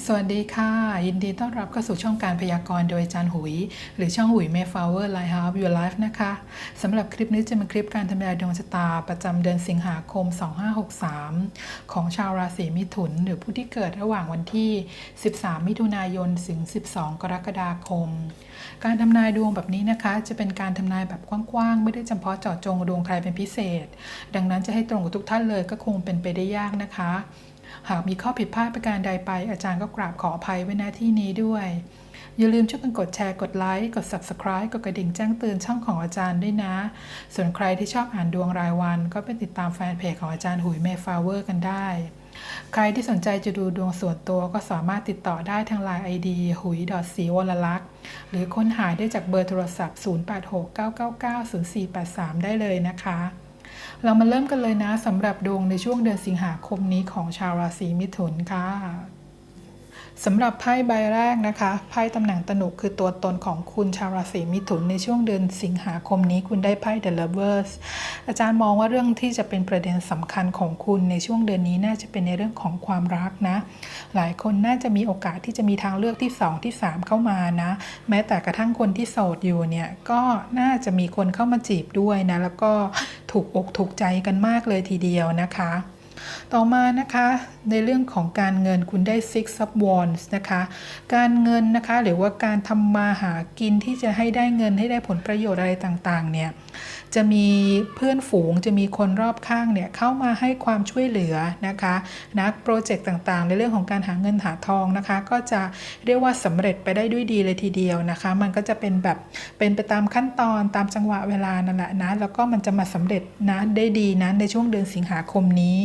สวัสดีค่ะ ยินดีต้อนรับเข้าสู่ช่องการพยากรณ์โดยอาจารย์หุย หรือช่องหุย Mayflower Lighthouse Your Life นะคะสำหรับคลิปนี้จะเป็นคลิปการทำนายดวงชะตา ประจำเดือนสิงหาคม 2563 ของชาวราศีมิถุน หรือผู้ที่เกิดระหว่างวันที่ 13 มิถุนายนถึง 12 กรกฎาคม การทำนายดวงแบบนี้นะคะ จะเป็นการทำนายแบบกว้างๆ ไม่ได้จำเพาะเจาะจงดวงใครเป็นพิเศษ ดังนั้นจะให้ตรงกับทุกท่านเลยก็คงเป็นไปได้ยากนะคะ หากมีข้อผิดพลาดประการใดไป อาจารย์ก็กราบขออภัยไว้หน้าที่นี้ด้วย อย่าลืมช่วยกันกดแชร์กดไลค์กด Subscribe กดกระดิ่งแจ้งเตือนช่องของอาจารย์ด้วยนะ ส่วนใครที่ชอบอ่านดวงรายวัน ก็ไปติดตามแฟนเพจของอาจารย์หุยเมฟาเวอร์กันได้ ใครที่สนใจจะดูดวงส่วนตัวก็สามารถติดต่อได้ทางไลน์ ID หุยดอทสีวรลักษ์หรือค้นหาได้จากเบอร์โทรศัพท์ 0869990483 ได้เลยนะคะ เรามาเริ่มกันเลยนะสำหรับดวงในช่วงเดือนสิงหาคมนี้ของชาวราศีมิถุนค่ะสำหรับไพ่ใบแรกนะคะไพ่ตำแหน่งตนุคือตัวตนของคุณชาวราศีมิถุนในช่วงเดือนสิงหาคมนี้คุณได้ไพ่ The Lovers อาจารย์มองว่าเรื่องที่จะเป็นประเด็นสำคัญของคุณในช่วงเดือนนี้น่าจะเป็นในเรื่องของความรักนะ หลายคนน่าจะมีโอกาสที่จะมีทางเลือกที่ 2 ที่ 3 เข้ามานะ แม้แต่กระทั่งคนที่โสดอยู่เนี่ยก็น่าจะมีคนเข้ามาจีบด้วยนะ แล้วก็ ถูกอกถูกใจกันมากเลยทีเดียวนะคะ ต่อมานะคะในเรื่องของการเงินคุณได้ Six of Wands นะคะ การเงินนะคะหรือว่าการทำมาหากินที่จะให้ได้เงินให้ได้ผลประโยชน์อะไรต่างๆเนี่ย จะมีเพื่อนฝูงจะมีคนรอบข้างเนี่ยเข้ามาให้ความช่วยเหลือนะคะนะโปรเจกต์ต่างๆ ในเรื่องของการหาเงินหาทองนะคะ ก็จะเรียกว่าสำเร็จไปได้ด้วยดีเลยทีเดียวนะคะ มันก็จะเป็นแบบเป็นไปตามขั้นตอนตามจังหวะเวลานั่นแหละนะแล้วก็มันจะมาสำเร็จนะได้ดีนะในช่วงเดือนสิงหาคมนี้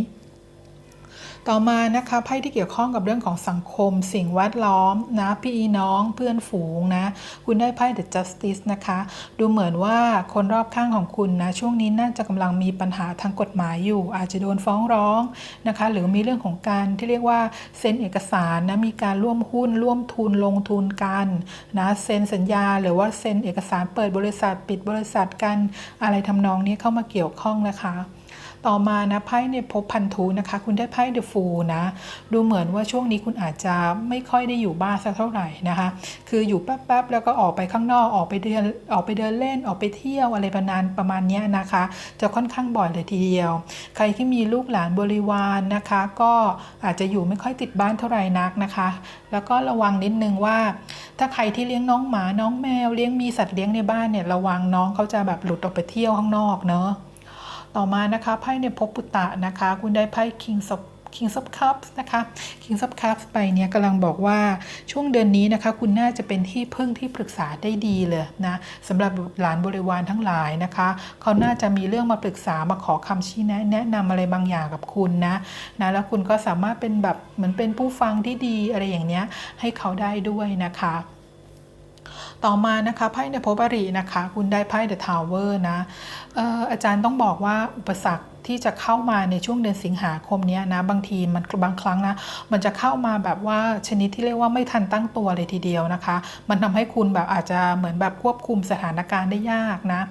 ต่อมานะคะไพ่ที่เกี่ยวข้องกับเรื่องของสังคม สิ่งแวดล้อมนะพี่น้องเพื่อนฝูงนะ คุณได้ไพ่ The Justice นะคะ ดูเหมือนว่าคนรอบข้างของคุณนะช่วงนี้น่าจะกำลังมีปัญหาทางกฎหมายอยู่ อาจจะโดนฟ้องร้องนะคะ หรือมีเรื่องของการที่เรียกว่าเซ็นเอกสารนะมีการร่วมหุ้น ร่วมทุนลงทุนกันนะเซ็นสัญญา หรือว่าเซ็นเอกสารเปิดบริษัทปิดบริษัทกันอะไรทำนองนี้เข้ามาเกี่ยวข้องนะคะ ต่อมานะไพ่ในภพพันธุนะคะ คุณได้ไพ่เดอะฟูนะ ดูเหมือนว่าช่วงนี้คุณอาจจะไม่ค่อยได้อยู่บ้านสักเท่าไหร่นะคะ คืออยู่แป๊บๆแล้วก็ออกไปข้างนอกออกไปเดินออกไปเดินเล่นออกไปเที่ยวอะไรประมาณประมาณนี้นะคะ จะค่อนข้างบ่อยเลยทีเดียว ใครที่มีลูกหลานบริวารนนะคะ ก็อาจจะอยู่ไม่ค่อยติดบ้านเท่าไหร่นักนะคะ แล้วก็ระวังนิดนึงว่า ถ้าใครที่เลี้ยงน้องหมาน้องแมวเลี้ยงมีสัตว์เลี้ยงในบ้านเนี่ยระวังน้องเขาจะแบบหลุดออกไปเที่ยวข้างนอกเนาะ ต่อมานะคะไพ่ในภพปุตตะนะคะ คุณได้ไพ่ King of King of Cups นะคะ King of Cups ไปเนี่ยกำลังบอกว่าช่วงเดือนนี้นะคะ คุณน่าจะเป็นที่พึ่งที่ปรึกษาได้ดีเลยนะสำหรับหลานบริวารทั้งหลายนะคะ เขาน่าจะมีเรื่องมาปรึกษามาขอคำชี้แนะแนะนำอะไรบางอย่างกับคุณนะนะแล้วคุณก็สามารถเป็นแบบเหมือนเป็นผู้ฟังที่ดีอะไรอย่างเนี้ยให้เขาได้ด้วยนะคะ ต่อมานะคะไพ่ในโพบารีนะคะ คุณได้ไพ่เดอะทาวเวอร์นะอออาจารย์ต้องบอกว่าอุปสรรค ที่จะเข้ามาในช่วงเดือนสิงหาคมนี้นะบางทีมันบางครั้งนะมันจะเข้ามาแบบว่าชนิดที่เรียกว่าไม่ทันตั้งตัวเลยทีเดียวนะคะ มันทำให้คุณแบบอาจจะเหมือนแบบควบคุมสถานการณ์ได้ยากนะ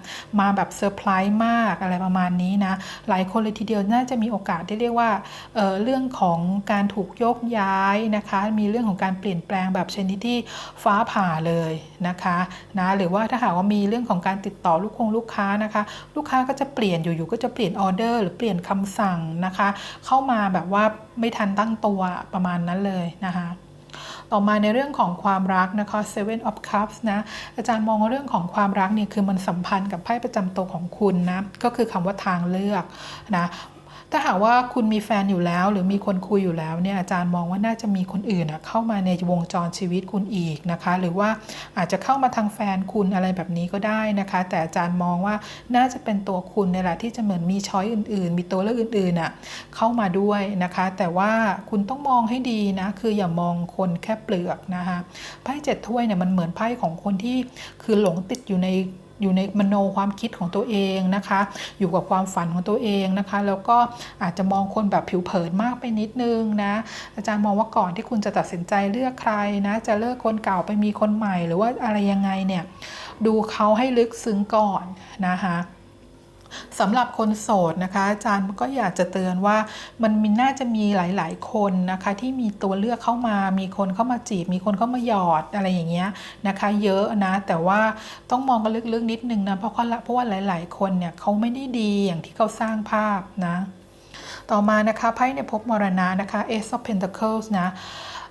มาแบบเซอร์ไพรส์มากอะไรประมาณนี้นะ หลายคนเลยทีเดียวน่าจะมีโอกาสที่เรียกว่าเออเรื่องของการถูกโยกย้ายนะคะ มีเรื่องของการเปลี่ยนแปลงแบบชนิดที่ฟ้าผ่าเลยนะคะนะหรือว่าถ้าหากว่ามีเรื่องของการติดต่อลูกคงลูกค้านะคะ ลูกค้าก็จะเปลี่ยนอยู่ๆก็จะเปลี่ยนออเดอร์รือเปลี่ยนคำสั่งนะคะ เข้ามาแบบว่าไม่ทันตั้งตัวประมาณนั้นเลยนะคะต่อมาในเรื่องของความรักนะคะ Seven of Cups นะ อาจารย์มองเรื่องของความรักเนี่ยคือมันสัมพันธ์กับไพ่ประจำตัวของคุณนะ ก็คือคำว่าทางเลือกนะ ถ้าหากว่าคุณมีแฟนอยู่แล้ว หรือมีคนคุยอยู่แล้วเนี่ยอาจารย์มองว่าน่าจะมีคนอื่นเข้ามาในวงจรชีวิตคุณอีกนะคะ หรือว่าอาจจะเข้ามาทางแฟนคุณอะไรแบบนี้ก็ได้นะคะ แต่อาจารย์มองว่าน่าจะเป็นตัวคุณในแหละที่จะเหมือนมีช้อยอื่น ๆ มีตัวเลือกอื่นๆอะเข้ามาด้วยนะคะ แต่ว่าคุณต้องมองให้ดีนะคืออย่ามองคนแค่เปลือกนะคะไพ่เจ็ดถ้วยเนี่ยมันเหมือนไพ่ของคนที่คือหลงติดอยู่ใน อยู่ในมโนความคิดของตัวเองนะคะ อยู่กับความฝันของตัวเองนะคะ แล้วก็อาจจะมองคนแบบผิวเผินมากไปนิดนึงนะ อาจารย์มองว่าก่อนที่คุณจะตัดสินใจเลือกใครนะ จะเลิกคนเก่าไปมีคนใหม่ หรือว่าอะไรยังไงเนี่ย ดูเขาให้ลึกซึ้งก่อนนะคะ สำหรับคนโสดนะคะ อาจารย์ก็อยากจะเตือนว่ามันมีน่าจะมีหลาย ๆ คนนะคะ ที่มีตัวเลือกเข้ามา มีคนเข้ามาจีบ มีคนเข้ามาหยอดอะไรอย่างเงี้ยนะคะ เยอะนะ แต่ว่าต้องมองกันลึก ๆ นิดนึงนะเพราะว่าเพราะว่าหลาย ๆ คนเนี่ยเขาไม่ได้ดีอย่างที่เขาสร้างภาพนะ ต่อมานะคะไพ่ในภพมรณะนะคะ Ace of Pentacles นะ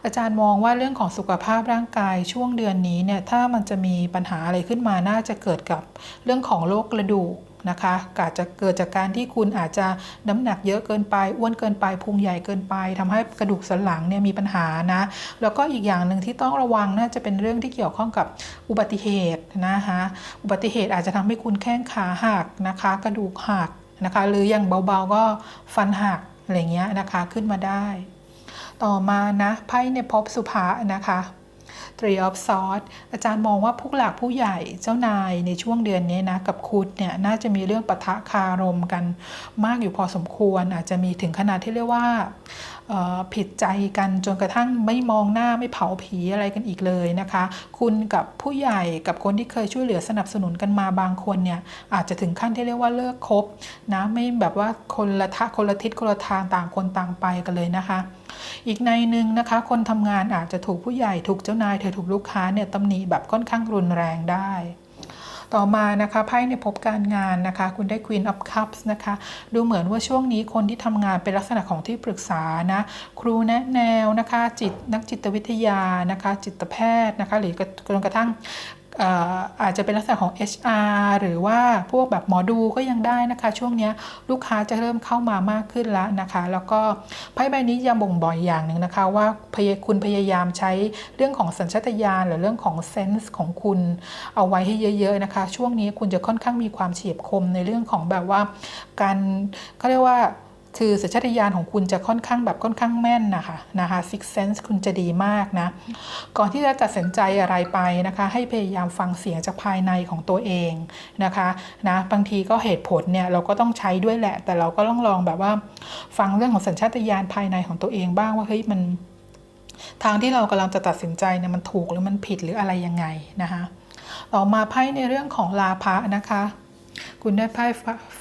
อาจารย์มองว่าเรื่องของสุขภาพร่างกายช่วงเดือนนี้เนี่ยถ้ามันจะมีปัญหาอะไรขึ้นมาน่าจะเกิดกับเรื่องของโรคกระดูก นะคะอาจจะเกิดจากการที่คุณอาจจะน้ำหนักเยอะเกินไปอ้วนเกินไปพุงใหญ่เกินไปทำให้กระดูกสันหลังเนี่ยมีปัญหานะ แล้วก็อีกอย่างหนึ่งที่ต้องระวังน่าจะเป็นเรื่องที่เกี่ยวข้องกับอุบัติเหตุนะคะอุบัติเหตุอาจจะทำให้คุณแข้งขาหักนะคะ กระดูกหักนะคะ หรืออย่างเบาๆก็ฟันหักอะไรเงี้ยนะคะขึ้นมาได้ ต่อมานะไพ่ในภพสุภานะคะ Tree of Swords อาจารย์มองว่าผู้หลักผู้ใหญ่เจ้านายในช่วงเดือนนี้นะกับคุณเนี่ยน่าจะมีเรื่องปะทะคารมกันมากอยู่พอสมควร อาจจะมีถึงขนาดที่เรียกว่าผิดใจกันจนกระทั่งไม่มองหน้าไม่เผาผีอะไรกันอีกเลยนะคะ คุณกับผู้ใหญ่กับคนที่เคยช่วยเหลือสนับสนุนกันมาบางคนเนี่ยอาจจะถึงขั้นที่เรียกว่าเลิกคบนะไม่แบบว่าคนละทะคนละทิศคนละทางต่างคนต่างไปกันเลยนะคะ อีกในหนึ่งนะคะ คนทำงานอาจจะถูกผู้ใหญ่ถูกเจ้านายเธอถูกลูกค้าเนี่ยตำหนิแบบค่อนข้างรุนแรงได้ต่อมานะคะไพ่ในพบการงานนะคะ คุณได้ Queen of Cups นะคะ ดูเหมือนว่าช่วงนี้คนที่ทำงานเป็นลักษณะของที่ปรึกษานะ ครูแนะแนวนะคะ จิตนักจิตวิทยานะคะ จิตแพทย์นะคะ หรือกระทั่ง อาจจะเป็นลักษณะของ HR หรือว่าพวกแบบหมอดูก็ยังได้นะคะ ช่วงนี้ลูกค้าจะเริ่มเข้ามามากขึ้นแล้วนะคะ แล้วก็ไพ่ใบนี้ยังบ่งบอกอย่างหนึ่งนะคะ ว่าคุณพยายามใช้เรื่องของสัญชาตญาณหรือเรื่องของเซนส์ของคุณเอาไว้ให้เยอะๆนะคะ ช่วงนี้คุณจะค่อนข้างมีความเฉียบคมในเรื่องของแบบว่าการเขาเรียกว่า คือสัญชาตญาณของคุณจะค่อนข้างแบบค่อนข้างแม่นนะคะนะคะ six sense คุณจะดีมากนะ ก่อนที่จะตัดสินใจอะไรไปนะคะ ให้พยายามฟังเสียงจากภายในของตัวเองนะคะนะบางทีก็เหตุผลเนี่ยเราก็ต้องใช้ด้วยแหละ แต่เราก็ต้องลองแบบว่าฟังเรื่องของสัญชาตญาณภายในของตัวเองบ้างว่าเฮ้ยมัน ทางที่เรากำลังจะตัดสินใจเนี่ยมันถูกหรือมันผิดหรืออะไรยังไงนะคะต่อมาไพ่ในเรื่องของลาภะนะคะ คุณได้ไพ่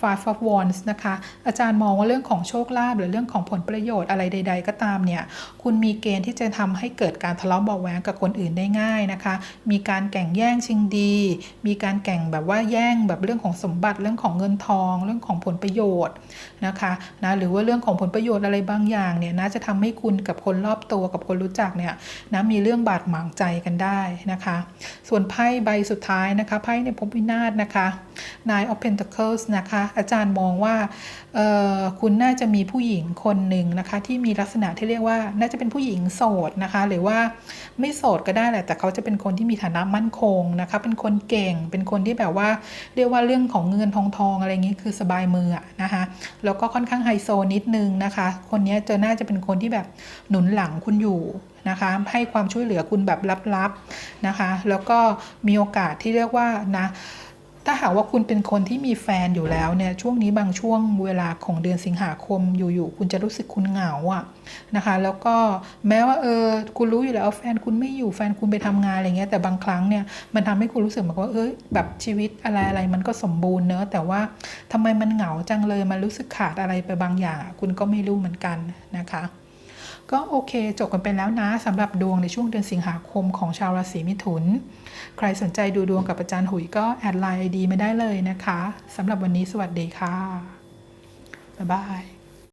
Five of Wands นะคะ อาจารย์มองว่าเรื่องของโชคลาภหรือเรื่องของผลประโยชน์อะไรใด ๆ ก็ตามเนี่ย คุณมีเกณฑ์ที่จะทำให้เกิดการทะเลาะเบาแหวงกับคนอื่นได้ง่ายนะคะ มีการแข่งแย่งชิงดี มีการแข่งแบบว่าแย่งแบบเรื่องของสมบัติ เรื่องของเงินทอง เรื่องของผลประโยชน์นะคะนะ หรือว่าเรื่องของผลประโยชน์อะไรบางอย่างเนี่ยน่าจะทำให้คุณกับคนรอบตัวกับคนรู้จักเนี่ยนะมีเรื่องบาดหมางใจกันได้นะคะ ส่วนไพ่ใบสุดท้ายนะคะไพ่ในภพวินาศนะคะ Nine of Pentacles นะคะ อาจารย์มองว่าคุณน่าจะมีผู้หญิงคนหนึ่งนะคะ ที่มีลักษณะที่เรียกว่าน่าจะเป็นผู้หญิงโสดนะคะ หรือว่าไม่โสดก็ได้แหละ แต่เขาจะเป็นคนที่มีฐานะมั่นคงนะคะ เป็นคนเก่ง เป็นคนที่แบบว่า เรียกว่าเรื่องของเงินทองทองอะไรเงี้คือสบายมือนะคะ แล้วก็ค่อนข้างไฮโซนิดนึงนะคะ คนนี้จะน่าจะเป็นคนที่แบบหนุนหลังคุณอยู่นะคะให้ความช่วยเหลือคุณแบบลับๆนะคะ แล้วก็มีโอกาสที่เรียกว่านะ ถ้าหากว่าคุณเป็นคนที่มีแฟนอยู่แล้วเนี่ยช่วงนี้บางช่วงเวลาของเดือนสิงหาคมอยู่ๆคุณจะรู้สึกคุณเหงาอะนะคะ แล้วก็แม้ว่าเออคุณรู้อยู่แล้วแฟนคุณไม่อยู่แฟนคุณไปทำงานอะไรเงี้ยแต่บางครั้งเนี่ยมันทำให้คุณรู้สึกแบบว่าเอ้ยแบบชีวิตอะไรอะไรมันก็สมบูรณ์เนอะแต่ว่าทำไมมันเหงาจังเลยมันรู้สึกขาดอะไรไปบางอย่างคุณก็ไม่รู้เหมือนกันนะคะ ก็โอเค จบกันไปแล้วนะสำหรับดวงในช่วงเดือนสิงหาคมของชาวราศีมิถุน ใครสนใจดูดวงกับอาจารย์หุยก็แอดไลน์ไอดีไม่ได้เลยนะคะสำหรับวันนี้สวัสดีค่ะบ๊ายบาย